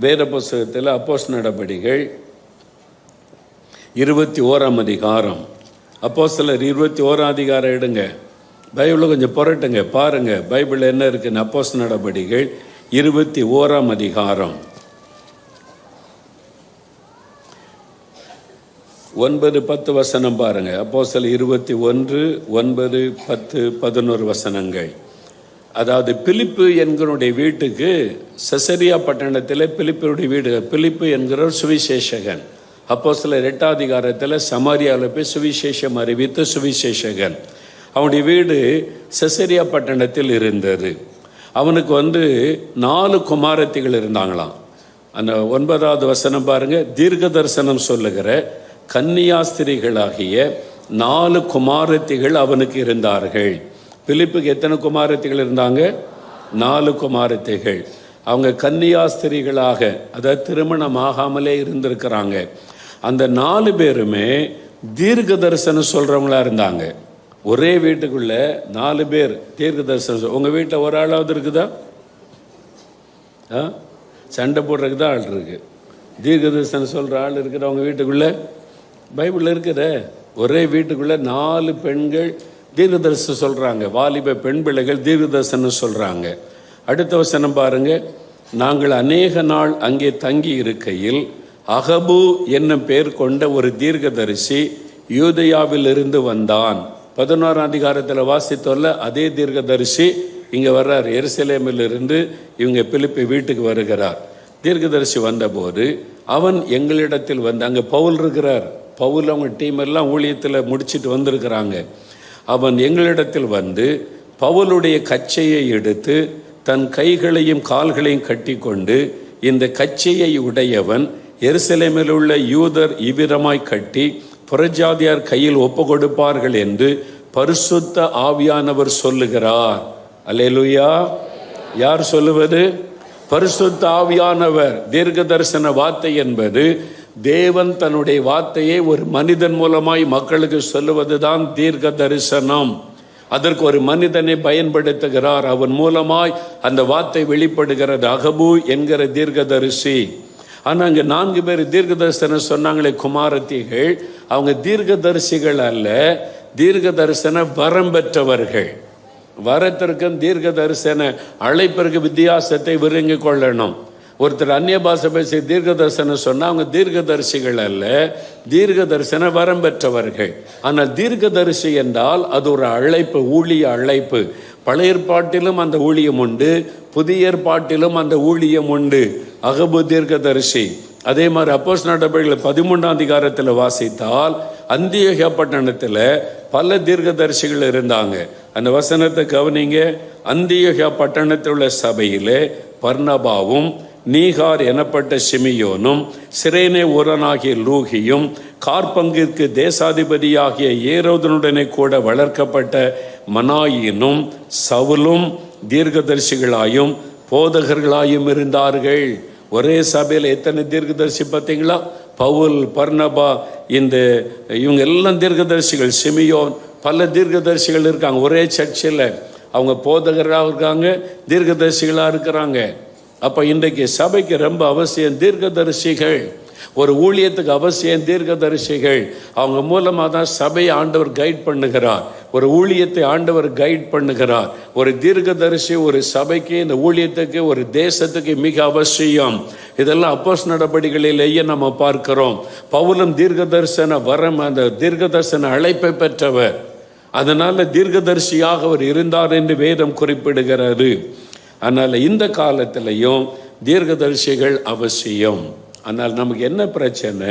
வேத புஸ்தகத்தில் அப்போஸ் நடபடிகள் இருபத்தி ஓராம் அதிகாரம். அப்போ சிலர் இருபத்தி ஓராம் அதிகாரம் எடுங்க. பைபிளில் கொஞ்சம் புரட்டுங்க பாருங்க. பைபிள் என்ன இருக்குன்னு அப்போஸ் நடபடிகள் இருபத்தி ஓராம் அதிகாரம். ஒன்பது பத்து வசனம் பாருங்க. அப்போ சில இருபத்தி ஒன்று ஒன்பது பத்து பதினோரு வசனங்கள். அதாவது பிலிப்பு என்கிறனுடைய வீட்டுக்கு செசரியா பட்டணத்தில் பிலிப்பினுடைய வீடு. பிலிப்பு என்கிற சுவிசேஷகன். அப்போ சில ரெட்டாதிகாரத்தில் சமாரியாவில் போய் சுவிசேஷம் அறிவித்த சுவிசேஷகன். அவனுடைய வீடு செசரியா பட்டணத்தில் இருந்தது. அவனுக்கு வந்து நாலு குமாரத்திகள் இருந்தாங்களாம். அந்த ஒன்பதாவது வசனம் பாருங்கள் தீர்க்க தரிசனம் சொல்லுகிற கன்னியாஸ்திரிகளாகிய நாலு குமாரத்திகள் அவனுக்கு இருந்தார்கள். பிலிப்புக்கு எத்தனை குமாரத்திகள் இருந்தாங்க? நாலு குமாரத்திகள். அவங்க கன்னியாஸ்திரிகளாக அதாவது திருமணம் ஆகாமலே இருந்திருக்கிறாங்க. அந்த நாலு பேருமே தீர்க்க தரிசனம் சொல்கிறவங்களா இருந்தாங்க. ஒரே வீட்டுக்குள்ளே நாலு பேர் தீர்க்க தரிசனம் உங்கள் வீட்டில் ஒரு ஆளாவது இருக்குதா? ஆ? சண்டை போடுறதுக்கு தான் ஆள் இருக்கு. தீர்க்க தரிசனம் சொல்கிற ஆள் இருக்கிற அவங்க வீட்டுக்குள்ளே? பைபிளில் இருக்கிற ஒரே வீட்டுக்குள்ளே நாலு பெண்கள் தீர்க்க சொல்கிறாங்க வாலிப பெண் பிள்ளைகள் தீர்க்கதரிசனம் சொல்கிறாங்க அடுத்த வசனம் பாருங்க. நாங்கள் அநேக நாள் அங்கே தங்கி இருக்கையில் அகபு என்னும் பெயர் கொண்ட ஒரு தீர்க்கதரிசி யூதயாவில் இருந்து வந்தான். பதினோராம் அதிகாரத்தில் வாசித்தோல்ல அதே தீர்க்கதரிசி இங்கே வர்றார். எருசலேமிலிருந்து இவங்க பிலிப்பி வீட்டுக்கு வருகிறார். தீர்க்கதரிசி வந்தபோது அவன் எங்களிடத்தில் வந்து அங்கே பவுல் இருக்கிறார். பவுல் அவங்க டீம் எல்லாம் ஊழியத்தில் முடிச்சிட்டு வந்திருக்கிறாங்க. அவன் எங்களிடத்தில் வந்து பவுலுடைய கச்சையை எடுத்து தன் கைகளையும் கால்களையும் கட்டிக்கொண்டு இந்த கச்சையை உடையவன் எருசலேமில் உள்ள யூதர் இவ்விதமாய் கட்டி புறஜாதியார் கையில் ஒப்பு கொடுப்பார்கள் என்று பரிசுத்த ஆவியானவர் சொல்லுகிறார். அலேலுயா யார் சொல்லுவது? பரிசுத்த ஆவியானவர். தீர்க்க தரிசன வார்த்தை என்பது தேவன் தன்னுடைய வார்த்தையை ஒரு மனிதன் மூலமாய் மக்களுக்கு சொல்லுவதுதான் தீர்க்க தரிசனம். அதற்கு ஒரு மனிதனை பயன்படுத்துகிறார். அவன் மூலமாய் அந்த வார்த்தை வெளிப்படுகிறது. அகபு என்கிற தீர்க்கதரிசி. ஆனால் அங்கே நான்கு பேர் தீர்க்கதரிசனம் சொன்னாங்களே குமாரத்திகள். அவங்க தீர்க்கதரிசிகள் அல்ல தீர்க்க தரிசன வரம் பெற்றவர்கள். வரத்திற்கும் தீர்க்க தரிசன அழைப்பிற்கு வித்தியாசத்தை விருங்கிக் கொள்ளணும். ஒருத்தர் அந்நிய பாஷை பேசி தீர்க்க தரிசனம் சொன்னா அவங்க தீர்க்கதரிசிகள் அல்ல தீர்க்க தரிசன வரம் பெற்றவர்கள். ஆனால் தீர்க்கதரிசி என்றால் அது ஒரு அழைப்பு ஊழிய அழைப்பு. பழைய ஏற்பாட்டிலும் அந்த ஊழியம் உண்டு புதிய ஏற்பாட்டிலும் அந்த ஊழியம் உண்டு. அகபு தீர்க்கதரிசி. அதே மாதிரி அப்போஸ் நடவடிக்கைகள் பதிமூன்றாம் அதிகாரத்தில் வாசித்தால் அந்தியோகியா பட்டணத்தில் பல தீர்க்கதரிசிகள் இருந்தாங்க. அந்த வசனத்தை கவனிங்க. அந்தியோகியா பட்டணத்தில் உள்ள சபையில் பர்ணபாவும் நீகார் எனப்பட்ட சிமியோனும் சிரேனே உரனாகிய லூகியும் கார்பங்கிற்கு தேசாதிபதியாகிய ஏரோதனுடனே கூட வளர்க்கப்பட்ட மனாயினும் சவுலும் தீர்க்கதரிசிகளாயும் போதகர்களாயும் இருந்தார்கள். ஒரே சபையில் எத்தனை தீர்க்கதரிசி பார்த்தீங்களா? பவுல் பர்ணபா இந்த இவங்க எல்லாம் தீர்க்கதரிசிகள். சிமியோன் பல தீர்க்கதரிசிகள் இருக்காங்க. ஒரே சர்ச்சில் அவங்க போதகராக இருக்காங்க தீர்க்கதரிசிகளாக இருக்கிறாங்க. அப்போ இன்றைக்கு சபைக்கு ரொம்ப அவசியம் தீர்க்கதரிசிகள். ஒரு ஊழியத்துக்கு அவசியம் தீர்க்கதரிசிகள். அவங்க மூலமாக தான் சபையை ஆண்டவர் கைட் பண்ணுகிறார். ஒரு ஊழியத்தை ஆண்டவர் கைட் பண்ணுகிறார். ஒரு தீர்க்கதரிசி ஒரு சபைக்கு இந்த ஊழியத்துக்கு ஒரு தேசத்துக்கு மிக அவசியம். இதெல்லாம் அப்போஸ் நடவடிக்கைகளிலேயே நம்ம பார்க்கிறோம். பவுலும் தீர்க்க தரிசன வரம் அந்த தீர்க்க தரிசன அழைப்பை பெற்றவர். அதனால தீர்க்கதரிசியாக அவர் இருந்தார் என்று வேதம் குறிப்பிடுகிறது. அதனால் இந்த காலத்திலையும் தீர்க்கதரிசிகள் அவசியம். ஆனால் நமக்கு என்ன பிரச்சனை?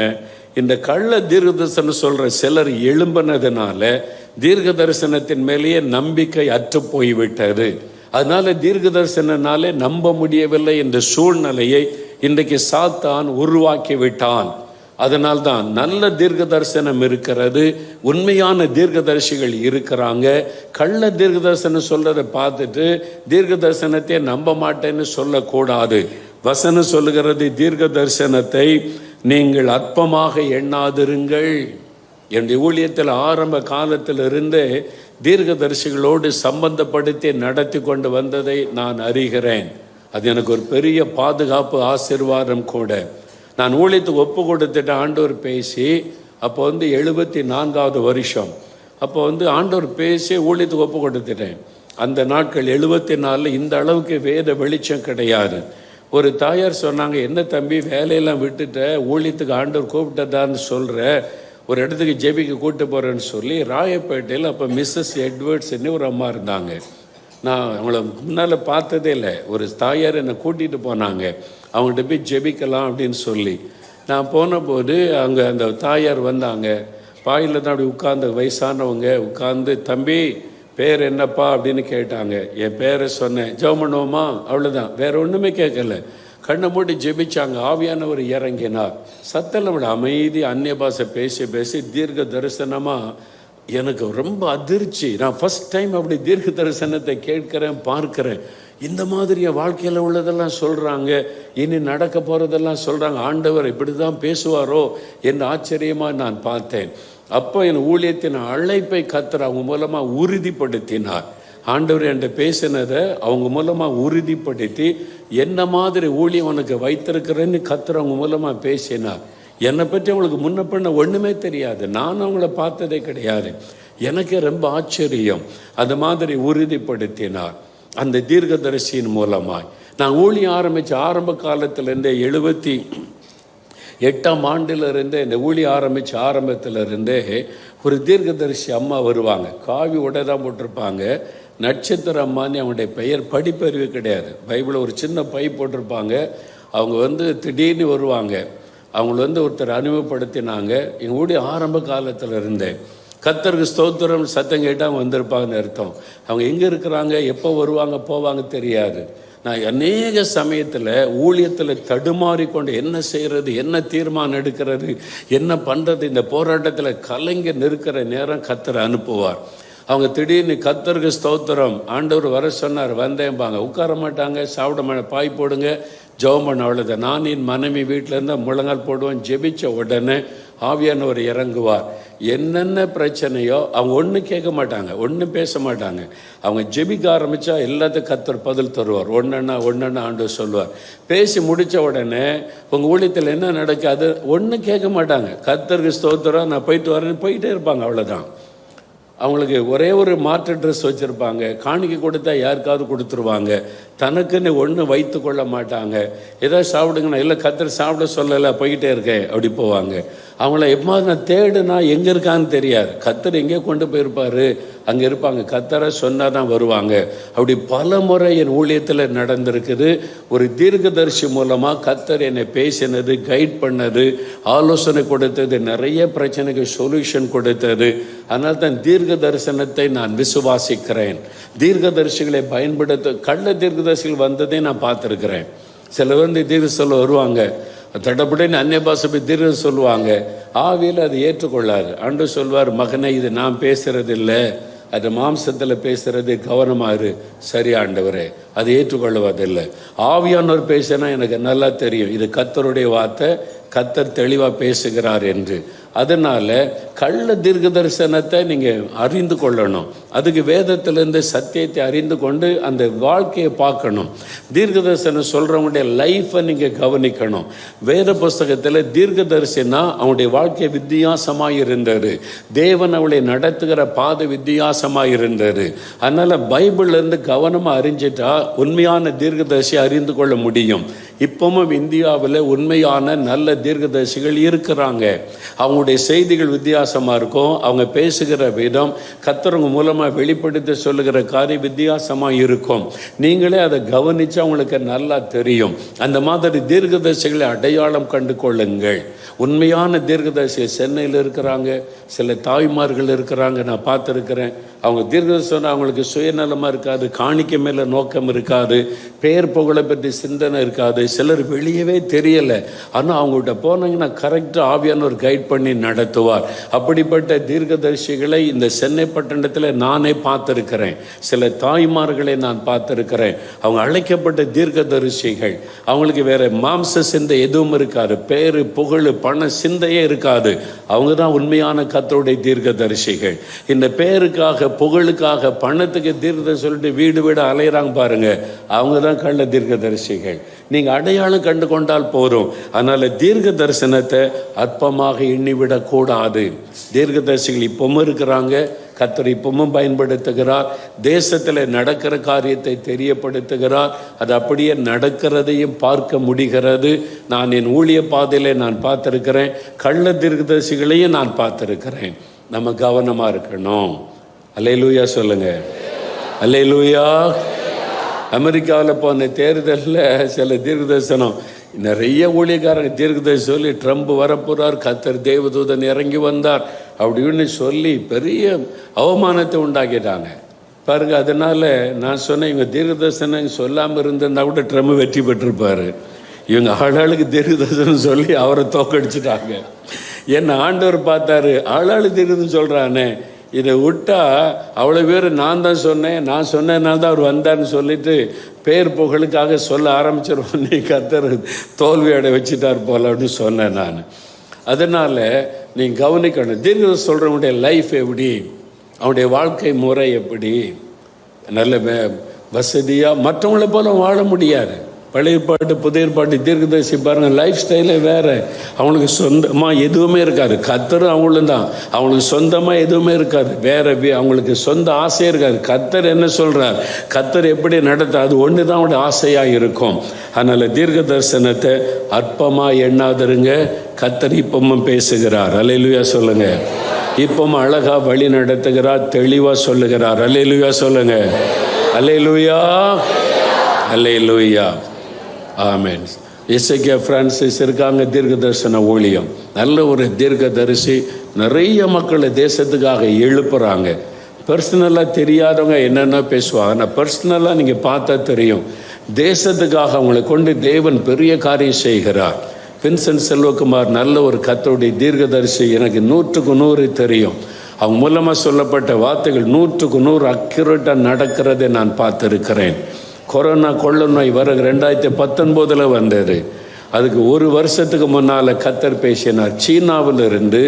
இந்த கள்ள தீர்க்கதரிசனம் சொல்கிற சிலர் எழும்பினதுனால தீர்க்க தரிசனத்தின் மேலேயே நம்பிக்கை அற்று போய்விட்டது. அதனால தீர்க்க தரிசனனாலே நம்ப முடியவில்லை என்ற சூழ்நிலையை இன்றைக்கு சாத்தான் உருவாக்கி விட்டான் அதனால்தான் நல்ல தீர்க்க தரிசனம் இருக்கிறது உண்மையான தீர்க்க தரிசிகள் இருக்கிறாங்க. கள்ள தீர்க்க தரிசனம் சொல்கிறத பார்த்துட்டு தீர்க்க தரிசனத்தை நம்ப மாட்டேன்னு சொல்லக்கூடாது. வசனம் சொல்லுகிறது தீர்க்க தரிசனத்தை நீங்கள் அற்பமாக எண்ணாதிருங்கள். என்னுடைய ஊழியத்தில் ஆரம்ப காலத்திலிருந்தே தீர்க்கதரிசிகளோடு சம்பந்தப்படுத்தி நடத்தி கொண்டு வந்ததை நான் அறிகிறேன். அது எனக்கு ஒரு பெரிய பாதுகாப்பு ஆசீர்வாதம் கூட. நான் ஊழியத்துக்கு ஒப்பு கொடுத்துட்டு ஆண்டவர் பேசி அப்போ வந்து எழுபத்தி நான்காவது வருஷம். அப்போ வந்து ஆண்டவர் பேசி ஊழியத்துக்கு ஒப்பு கொடுத்துட்டேன் அந்த நாட்கள் எழுபத்தி நாலில் இந்த அளவுக்கு வேத வெளிச்சம் கிடையாது. ஒரு தாயார் சொன்னாங்க என்ன தம்பி வேலையெல்லாம் விட்டுட்ட ஊழியத்துக்கு ஆண்டவர் கூப்பிட்டதான்னு சொல்கிற ஒரு இடத்துக்கு ஜெபிக்கு கூப்பிட்டு போகிறேன்னு சொல்லி ராயப்பேட்டையில் அப்போ மிஸ்ஸஸ் எட்வர்ட்ஸ்ன்னு ஒரு அம்மா இருந்தாங்க. நான் அவங்கள முன்னால் பார்த்ததே இல்லை. ஒரு தாயார் என்னை கூட்டிகிட்டு போனாங்க. அவங்கள்ட்ட போய் ஜெபிக்கலாம் அப்படின்னு சொல்லி. நான் போனபோது அங்கே அந்த தாயார் வந்தாங்க. பாயில் தான் அப்படி உட்கார்ந்த வயசானவங்க உட்கார்ந்து தம்பி பேர் என்னப்பா? அப்படின்னு கேட்டாங்க. என் பேரை சொன்னேன். ஜெபம் பண்ணுவோமா? அவ்வளோதான் வேற ஒன்றுமே கேட்கல. கண்ணை மூடி ஜெபிச்சாங்க. ஆவியானவர் இறங்கினார். சத்தல விட அமைதி அந்நிய பாஷை பேசி பேசி தீர்க்க தரிசனமாக எனக்கு ரொம்ப அதிர்ச்சி. நான் ஃபஸ்ட் டைம் அப்படி தீர்க்க தரிசனத்தை கேட்குறேன் பார்க்குறேன். இந்த மாதிரி என் வாழ்க்கையில் உள்ளதெல்லாம் சொல்கிறாங்க இனி நடக்க போகிறதெல்லாம் சொல்கிறாங்க ஆண்டவர் இப்படி தான் பேசுவாரோ என்று ஆச்சரியமாக நான் பார்த்தேன். அப்போ என் ஊழியத்தின் அழைப்பை கத்துற அவங்க மூலமாக உறுதிப்படுத்தினார். ஆண்டவர் என்கிட்ட பேசினதை அவங்க மூலமாக உறுதிப்படுத்தி என்ன மாதிரி ஊழியம் உனக்கு வைத்திருக்கிறேன்னு கத்துறவங்க மூலமாக பேசினார். என்னை பற்றி அவங்களுக்கு முன்ன பண்ண ஒன்றுமே தெரியாது. நான் அவங்கள பார்த்ததே கிடையாது. எனக்கு ரொம்ப ஆச்சரியம். அந்த மாதிரி உறுதிப்படுத்தினார். அந்த தீர்க்கதரிசியின் மூலமாய். நான் ஊழி ஆரம்பித்த ஆரம்ப காலத்திலேருந்தே எழுபத்தி எட்டாம் ஆண்டிலிருந்தே இந்த ஊழிய ஆரம்பித்த ஆரம்பத்திலிருந்தே ஒரு தீர்க்கதரிசி அம்மா வருவாங்க. காவி உடை தான் போட்டிருப்பாங்க. நட்சத்திர அம்மான்னு அவங்களுடைய பெயர் படிப்பறிவு கிடையாது. பைபிளில் ஒரு சின்ன பை போட்டிருப்பாங்க. அவங்க வந்து திடீர்னு வருவாங்க. அவங்கள வந்து ஒருத்தர் அறிமுகப்படுத்தினாங்க. எங்களுடைய ஆரம்ப காலத்தில் இருந்தேன் கத்தருக்கு ஸ்தோத்திரம் சத்தம் கேட்டால் வந்திருப்பாங்கன்னு அர்த்தம். அவங்க எங்கே இருக்கிறாங்க எப்போ வருவாங்க போவாங்க தெரியாது. நான் அநேக சமயத்தில் ஊழியத்தில் தடுமாறி கொண்டு என்ன செய்கிறது என்ன தீர்மானம் எடுக்கிறது என்ன பண்ணுறது இந்த போராட்டத்தில் கலைஞ நிற்கிற நேரம் கத்தரை அனுப்புவார். அவங்க திடீர்னு கத்தருக்கு ஸ்தோத்திரம் ஆண்டவர் வர சொன்னார் வந்தேன்பாங்க உட்கார மாட்டாங்க சாப்பிட மாட்டேன் பாய் போடுங்க ஜெபம் பண்ண அவ்வளோதான் நான் என் மனைவி வீட்டில் இருந்தால் முழங்கால் போடுவேன் ஜெபிச்ச உடனே ஆவியானவர் இறங்குவார். என்னென்ன பிரச்சனையோ அவங்க ஒன்றும் கேட்க மாட்டாங்க ஒன்றும் பேச மாட்டாங்க. அவங்க ஜெபிக்க ஆரம்பித்தா எல்லாத்துக்கும் கத்தர் பதில் தருவார். ஒன்றா ஒன்றா ஆண்டு சொல்லுவார் பேசி முடித்த உடனே உங்கள் ஊழியத்தில் என்ன நடக்குது அது ஒன்றும் கேட்க மாட்டாங்க. கத்தருக்கு ஸ்தோத்திரம் நான் போயிட்டு வரேன்னு போயிட்டே இருப்பாங்க அவ்வளோதான் அவங்களுக்கு ஒரே ஒரு மாற்று ட்ரெஸ் வச்சுருப்பாங்க. காணிக்கை கொடுத்தா யாருக்காவது கொடுத்துருவாங்க. தனக்குன்னு ஒன்று வைத்து கொள்ள மாட்டாங்க. ஏதாவது சாப்பிடுங்கண்ணா இல்லை கத்திர சாப்பிட சொல்லலை போய்கிட்டே இருக்கேன். அப்படி போவாங்க. அவங்கள எப்போது நான் தேடுனா எங்கே இருக்கான்னு தெரியாது. கத்தர் எங்கே கொண்டு போயிருப்பாரு? அங்கே இருப்பாங்க. கத்தரை சொன்னால் தான் வருவாங்க. அப்படி பல முறை என் ஊழியத்தில் நடந்திருக்குது. ஒரு தீர்க்கதரிசி மூலமாக கத்தர் என்னை பேசினது கைட் பண்ணது ஆலோசனை கொடுத்தது நிறைய பிரச்சனைக்கு சொல்யூஷன் கொடுத்தது. அதனால தான் தீர்க்க தரிசனத்தை நான் விசுவாசிக்கிறேன். தீர்க்கதரிசிகளை பயன்படுத்த கள்ள தீர்க்கதர்சிகள் வந்ததை நான் பார்த்துருக்கிறேன். சில வந்து தீர்க்க சொல்ல வருவாங்க. தடப்படின்னு அன்னிய பாஷை போய் சொல்லுவாங்க. ஆவியில் அதை ஏற்றுக்கொள்ளாது அன்று சொல்வார் மகனை இது நான் பேசுறது இல்லை அது மாம்சத்தில் பேசுறது கவனமாறு சரி ஆண்டவரே அதை ஏற்றுக்கொள்வதில்லை ஆவியானவர் பேசினா எனக்கு நல்லா தெரியும். இது கத்தருடைய வார்த்தை. கத்தர் தெளிவாக பேசுகிறார் என்று. அதனால கள்ள தீர்க்க தரிசனத்தை நீங்கள் அறிந்து கொள்ளணும். அதுக்கு வேதத்திலேருந்து சத்தியத்தை அறிந்து கொண்டு அந்த வாழ்க்கையை பார்க்கணும். தீர்க்க தரிசனம் சொல்கிறவங்களுடைய லைஃப்பை நீங்கள் கவனிக்கணும். வேத புஸ்தகத்தில் தீர்க்க தரிசனா அவனுடைய வாழ்க்கை வித்தியாசமாக இருந்தார் தேவன் அவளை நடத்துகிற பாதை வித்தியாசமாக இருந்தார் அதனால் பைபிள்லேருந்து கவனமாக அறிஞ்சிட்டா உண்மையான தீர்க்கதரிசி அறிந்து கொள்ள முடியும். இப்பவும் இந்தியாவில் உண்மையான நல்ல தீர்க்கதரிசிகள் இருக்கிறாங்க. அவங்க அவங்களுடைய செய்திகள் வித்தியாசமாக இருக்கும் அவங்க பேசுகிற விதம் கத்துறவங்க மூலமாக வெளிப்படுத்தி சொல்லுகிற காரியம் வித்தியாசமாக இருக்கும். நீங்களே அதை கவனித்து அவங்களுக்கு நல்லா தெரியும். அந்த மாதிரி தீர்க்கதரிசிகளை அடையாளம் கண்டு கொள்ளுங்கள். உண்மையான தீர்க்கதரிசி சென்னையில் இருக்கிறாங்க சில தாய்மார்கள் இருக்கிறாங்க நான் பார்த்துருக்கிறேன். அவங்க தீர்க்கதரிசி அவங்களுக்கு சுயநலமாக இருக்காது காணிக்க மேலே நோக்கம் இருக்காது பேர் புகழை பற்றி சிந்தனை இருக்காது. சிலர் வெளியவே தெரியலை. ஆனால் அவங்கள்ட்ட போனீங்கன்னா கரெக்டாக ஆவியானவர் கைட் பண்ணி நடத்துவார். அப்படிப்பட்ட தீர்க்கதரிசிகளை இந்த சென்னை பட்டணத்தில் நானே பார்த்துருக்கிறேன். சில தாய்மார்களை நான் பார்த்துருக்கிறேன். அவங்க அழைக்கப்பட்ட தீர்க்கதரிசிகள். அவங்களுக்கு வேற மாம்ச சிந்தை எதுவும் இருக்காது. பேரு புகழ் பண சிந்தையே இருக்காது. அவங்க தான் உண்மையான கத்தருடைய தீர்க்கதரிசிகள். இந்த பேருக்காக புகழுக்காக பணத்துக்கு தீர்க்கதரிசி சொல்லிட்டு வீடு வீடு அலையிறாங்க பாருங்க. அவங்க தான் கள்ள தீர்க்கதரிசிகள். நீங்கள் அடையாளம் கண்டு கொண்டால் போதும். அதனால் தீர்க்க தரிசனத்தை அற்பமாக எண்ணிவிடக்கூடாது தீர்க்க தீர்க்கதரிசிகள் இப்பவும் இருக்கிறாங்க. கத்தர் இப்பவும் பயன்படுத்துகிறார். தேசத்தில் நடக்கிற காரியத்தை தெரியப்படுத்துகிறார். அது அப்படியே நடக்கிறதையும் பார்க்க முடிகிறது. நான் என் ஊழிய பாதையில் நான் பார்த்துருக்கிறேன். கள்ள தீர்க்கதரிசிகளையும் நான் பார்த்துருக்கிறேன். நம்ம கவனமாக இருக்கணும். அல்லையிலூயா சொல்லுங்கள் அல்லையிலூயா அமெரிக்காவில் போன தேர்தலில் சில தீர்க்கதரிசனம் நிறைய ஊழியக்காரங்க தீர்க்கதரிசி சொல்லி ட்ரம்ப் வரப்போகிறார் கத்தர் தேவதூதன் இறங்கி வந்தார் அப்படின்னு சொல்லி பெரிய அவமானத்தை உண்டாக்கிட்டாங்க. பாருங்க அதனால் நான் சொன்னேன் இவங்க தீர்க்கதர்சனம் சொல்லாமல் இருந்திருந்தா கூட ட்ரம்ப் வெற்றி பெற்றிருப்பார். இவங்க ஆளாளுக்கு தீர்க்கதர்சனம் சொல்லி அவரை தோக்கடிச்சிட்டாங்க. என்ன ஆண்டவர் பார்த்தாரு ஆளாளு தீர்க்கதம் சொல்கிறானே இதை விட்டால் அவ்வளோ பேர் நான் தான் சொன்னேன் நான் சொன்னதுனால தான் அவர் வந்தார்னு சொல்லிட்டு பேர் புகழுக்காக சொல்ல ஆரம்பிச்சிருவோம். நீ கத்தர் தோல்வி அடை வச்சுட்டார் போல அப்படின்னு சொன்னேன் நான். அதனால் நீ கவனிக்கணும். தீர்க்க சொல்கிறவனுடைய லைஃப் எப்படி? அவனுடைய வாழ்க்கை முறை எப்படி? நல்ல வசதியாக மற்றவங்களை போல வாழ முடியாது. பழைய பாட்டு புதிய பாட்டு தீர்க்கதரிசி பாருங்க லைஃப் ஸ்டைலே வேறு. அவனுக்கு சொந்தமாக எதுவுமே இருக்காது. கத்தரும் அவங்களும் தான். அவனுக்கு சொந்தமாக எதுவுமே இருக்காது. வேற அவங்களுக்கு சொந்த ஆசையே இருக்காது. கத்தர் என்ன சொல்கிறார் கத்தர் எப்படி நடத்த அது ஒன்று தான் அவனுடைய ஆசையாக இருக்கும். அதனால் தீர்க்க தரிசனத்தை அற்பமாக எண்ணாதருங்க. கத்தர் இப்பவும் பேசுகிறார். அலையிலுயா சொல்லுங்கள் இப்பவும் அழகா வழி நடத்துகிறார். தெளிவாக சொல்லுகிறார். அலையிலுயா சொல்லுங்கள் அலையிலுயா அலையிலுயா ஆமேன். இசைக்கிய பிரான்சிஸ் இருக்காங்க தீர்க்க தரிசன ஊழியம். நல்ல ஒரு தீர்க்க தரிசி நிறைய மக்களை தேசத்துக்காக எழுப்புறாங்க. பர்சனலாக தெரியாதவங்க என்னென்ன பேசுவாங்க. ஆனால் பர்சனலாக நீங்கள் பார்த்தா தெரியும். தேசத்துக்காக அவங்களை கொண்டு தேவன் பெரிய காரியம் செய்கிறார். வின்சென்ட் செல்வகுமார் நல்ல ஒரு கத்தோடைய தீர்க்கதரிசி எனக்கு நூற்றுக்கு நூறு தெரியும். அவங்க மூலமாக சொல்லப்பட்ட வார்த்தைகள் நூற்றுக்கு நூறு அக்யூரேட்டாக நடக்கிறதை நான் பார்த்துருக்கிறேன். கொரோனா கொள்ள நோய் வர ரெண்டாயிரத்தி பத்தொன்பதில் வந்தது. அதுக்கு ஒரு வருஷத்துக்கு முன்னால் கத்தர் பேசினார் சீனாவில் இருந்து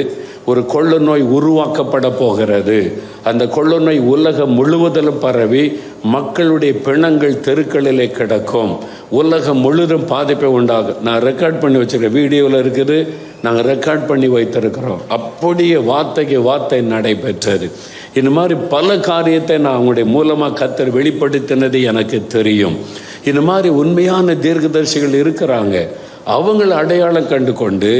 ஒரு கொள்ள நோய் உருவாக்கப்பட போகிறது. அந்த கொள்ள நோய் உலகம் முழுவதிலும் பரவி மக்களுடைய பிணங்கள் தெருக்களிலே கிடக்கும். உலகம் முழுதும் பாதிப்பை உண்டாகும். நான் ரெக்கார்ட் பண்ணி வச்சுருக்கேன் வீடியோவில் இருக்குது. நாங்கள் ரெக்கார்ட் பண்ணி வைத்திருக்கிறோம். அப்படியே வார்த்தைக்கு வார்த்தை நடைபெற்றது. இந்த மாதிரி பல காரியத்தை நான் அவங்களுடைய மூலமாக கத்தர் வெளிப்படுத்தினது எனக்கு தெரியும். இந்த மாதிரி உண்மையான தீர்க்கதரிசிகள் இருக்கிறாங்க. அவங்கள அடையாளம் கண்டு கொண்டு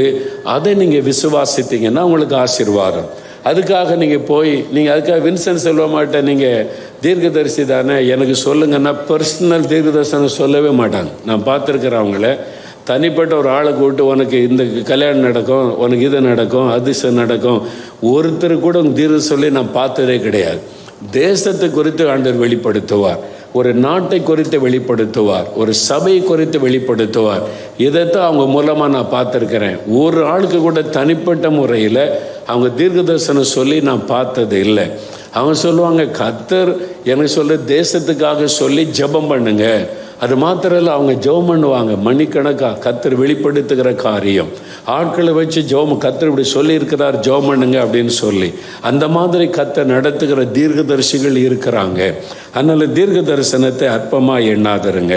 அதை நீங்கள் விசுவாசித்தீங்கன்னா உங்களுக்கு ஆசீர்வாதம். அதுக்காக நீங்கள் போய் நீங்கள் அதுக்காக வின்சென்ட் செல்வ மாட்டேன் நீங்கள் தீர்க்கதரிசி தானே எனக்கு சொல்லுங்கன்னா பர்சனல் தீர்க்கதரிசனம் சொல்லவே மாட்டாங்க. நான் பார்த்துருக்குறேன் அவங்கள. தனிப்பட்ட ஒரு ஆளை கூப்பிட்டு உனக்கு இந்த கல்யாணம் நடக்கும் உனக்கு இது நடக்கும் அதிர்ஷ்டம் நடக்கும். ஒருத்தர் கூட தீர்வு சொல்லி நான் பார்த்ததே கிடையாது. தேசத்தை குறித்து ஆண்டவர் வெளிப்படுத்துவார். ஒரு நாட்டை குறித்து வெளிப்படுத்துவார். ஒரு சபை குறித்து வெளிப்படுத்துவார். இதைத்தான் அவங்க மூலமாக நான் பார்த்துருக்கிறேன். ஒரு ஆளுக்கு கூட தனிப்பட்ட முறையில் அவங்க தீர்க்க தரிசனம் சொல்லி நான் பார்த்தது இல்லை. அவங்க சொல்லுவாங்க கத்தர் எனக்கு சொல்ல தேசத்துக்காக சொல்லி ஜெபம் பண்ணுங்க. அது மாத்திரம் இல்லை அவங்க ஜெபம் பண்ணுவாங்க. மணிக்கணக்காக கத்தர் வெளிப்படுத்துகிற காரியம். ஆட்களை வச்சு ஜெபம் கத்தர் இப்படி சொல்லியிருக்கிறார் ஜெபம் பண்ணுங்க அப்படின்னு சொல்லி. அந்த மாதிரி கத்தர் நடத்துகிற தீர்க்கதரிசிகள் இருக்கிறாங்க. அதனால் தீர்க்க தரிசனத்தை அற்பமாக எண்ணாதருங்க.